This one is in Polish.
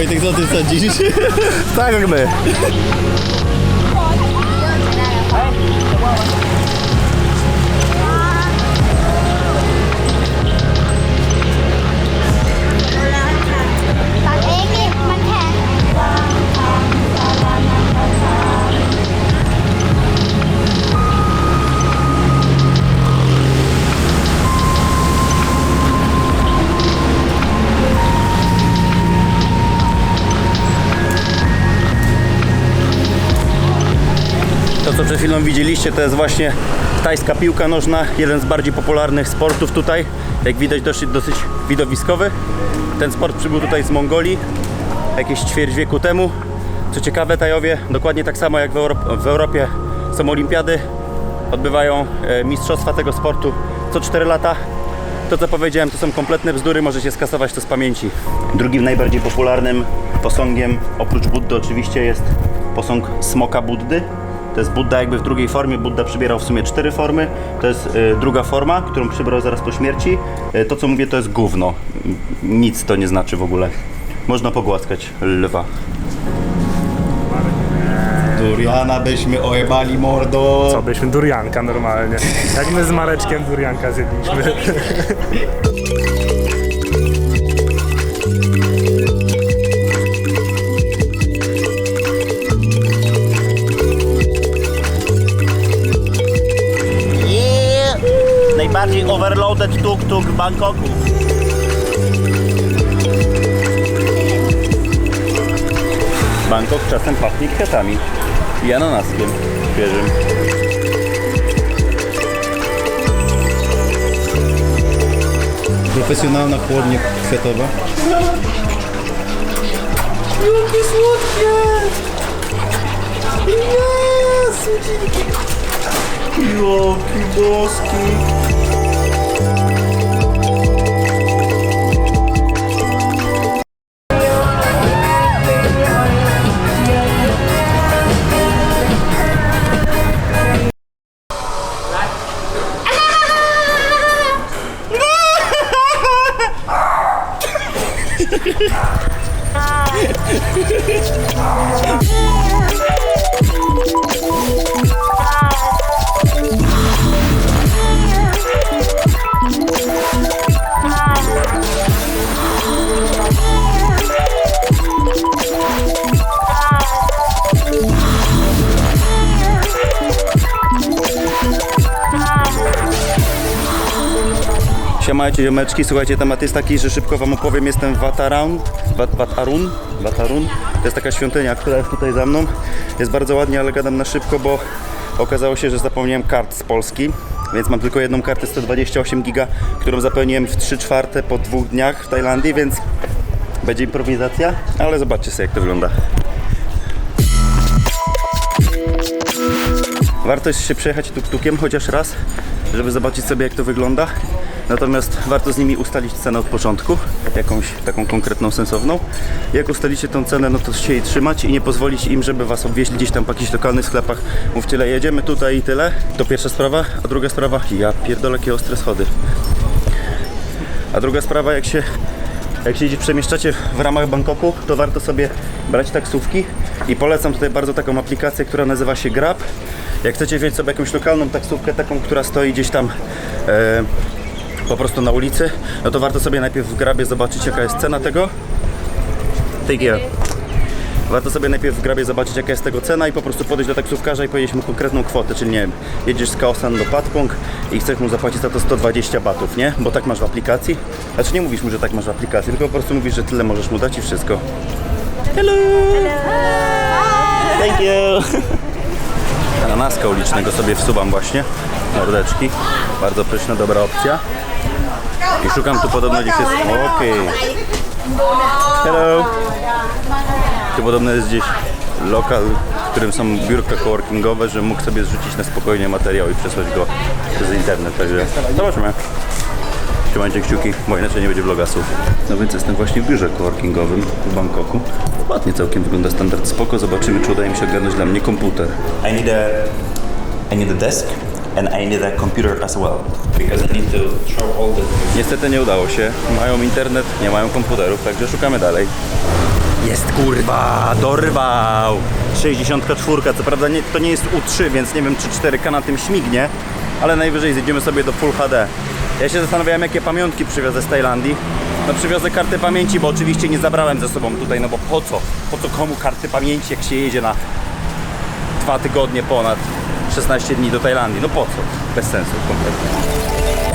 Wojtek, co ty sądzisz? Tak jak my. Przed chwilą widzieliście to jest właśnie tajska piłka nożna, jeden z bardziej popularnych sportów tutaj. Jak widać dosyć, dosyć widowiskowy. Ten sport przybył tutaj z Mongolii jakieś ćwierć wieku temu. Co ciekawe, Tajowie, dokładnie tak samo jak w, w Europie są olimpiady, odbywają e, mistrzostwa tego sportu co 4 lata. To co powiedziałem to są kompletne bzdury, możecie skasować to z pamięci. Drugim najbardziej popularnym posągiem, oprócz Buddy oczywiście jest posąg smoka Buddy. To jest Budda jakby w drugiej formie. Budda przybierał w sumie cztery formy. To jest y, druga forma, którą przybrał zaraz po śmierci. Y, to co mówię to jest gówno. Nic to nie znaczy w ogóle. Można pogłaskać lwa. Duriana byśmy ojebali mordo. Co byśmy durianka normalnie. Jak my z Mareczkiem durianka zjedliśmy. overloaded tuk-tuk w Bangkoku. Bangkok czasem pachnie kwiatami i ananaskiem świeżym. Profesjonalna chłodnia kwiatowa. Joki boski. ああ。Siemajcie ziomeczki, słuchajcie, temat jest taki, że szybko wam opowiem, jestem w Vatarun, Vat, Vatarun, Vatarun, to jest taka świątynia, która jest tutaj za mną, jest bardzo ładnie, ale gadam na szybko, bo okazało się, że zapomniałem kart z Polski, więc mam tylko jedną kartę 128 giga, którą zapełniłem w 3 czwarte po dwóch dniach w Tajlandii, więc będzie improwizacja, ale zobaczcie sobie jak to wygląda. Warto jest się przejechać tuk-tukiem chociaż raz, żeby zobaczyć sobie jak to wygląda. Natomiast warto z nimi ustalić cenę od początku, jakąś taką konkretną, sensowną. Jak ustalicie tą cenę, no to się jej trzymać i nie pozwolić im, żeby was obwieźli gdzieś tam po jakichś lokalnych sklepach. Mówcie, tyle, jedziemy tutaj i tyle. To pierwsza sprawa. A druga sprawa, ja pierdolę jakie ostre schody. A druga sprawa, jak się, jak się przemieszczacie w ramach Bangkoku, to warto sobie brać taksówki i polecam tutaj bardzo taką aplikację, która nazywa się Grab. Jak chcecie wziąć sobie jakąś lokalną taksówkę, taką, która stoi gdzieś tam e, po prostu na ulicy, no to warto sobie najpierw w Grabie zobaczyć jaka jest cena tego. Take care. Warto sobie najpierw w grabie zobaczyć jaka jest tego cena i po prostu podejść do taksówkarza i powiedzieć mu konkretną kwotę, czyli nie wiem, jedziesz z Kaosan do Patpong i chcesz mu zapłacić za to 120 batów, nie? Bo tak masz w aplikacji. Znaczy nie mówisz mu, że tak masz w aplikacji, tylko po prostu mówisz, że tyle możesz mu dać i wszystko. Hello! Thank you! Ananaska ulicznego sobie wsuwam właśnie, mordeczki. Bardzo pyszna, dobra opcja. I szukam tu podobno gdzieś jest... Okej. Hello! Tu podobno jest gdzieś lokal, w którym są biurka coworkingowe, że mógł sobie zrzucić na spokojnie materiał i przesłać go przez internet, także zobaczymy. Trzymajcie kciuki, bo inaczej nie będzie vlogasów. No więc jestem właśnie w biurze coworkingowym w Bangkoku. Ładnie całkiem wygląda standard spoko, zobaczymy czy udaje mi się ogarnąć dla mnie komputer. I need a I need a desk and I need a computer as well because I need to throw all the Niestety nie udało się. Mają internet, nie mają komputerów, także szukamy dalej. Jest kurwa, dorwał! 64, co prawda nie, to nie jest U3, więc nie wiem czy 4K na tym śmignie, ale najwyżej zjedziemy sobie do Full HD. Ja się zastanawiałem jakie pamiątki przywiozę z Tajlandii. No przywiozę kartę pamięci, bo oczywiście nie zabrałem ze sobą tutaj, no bo po co? Po co komu karty pamięci, jak się jedzie na dwa tygodnie ponad 16 dni do Tajlandii? No po co? Bez sensu kompletnie.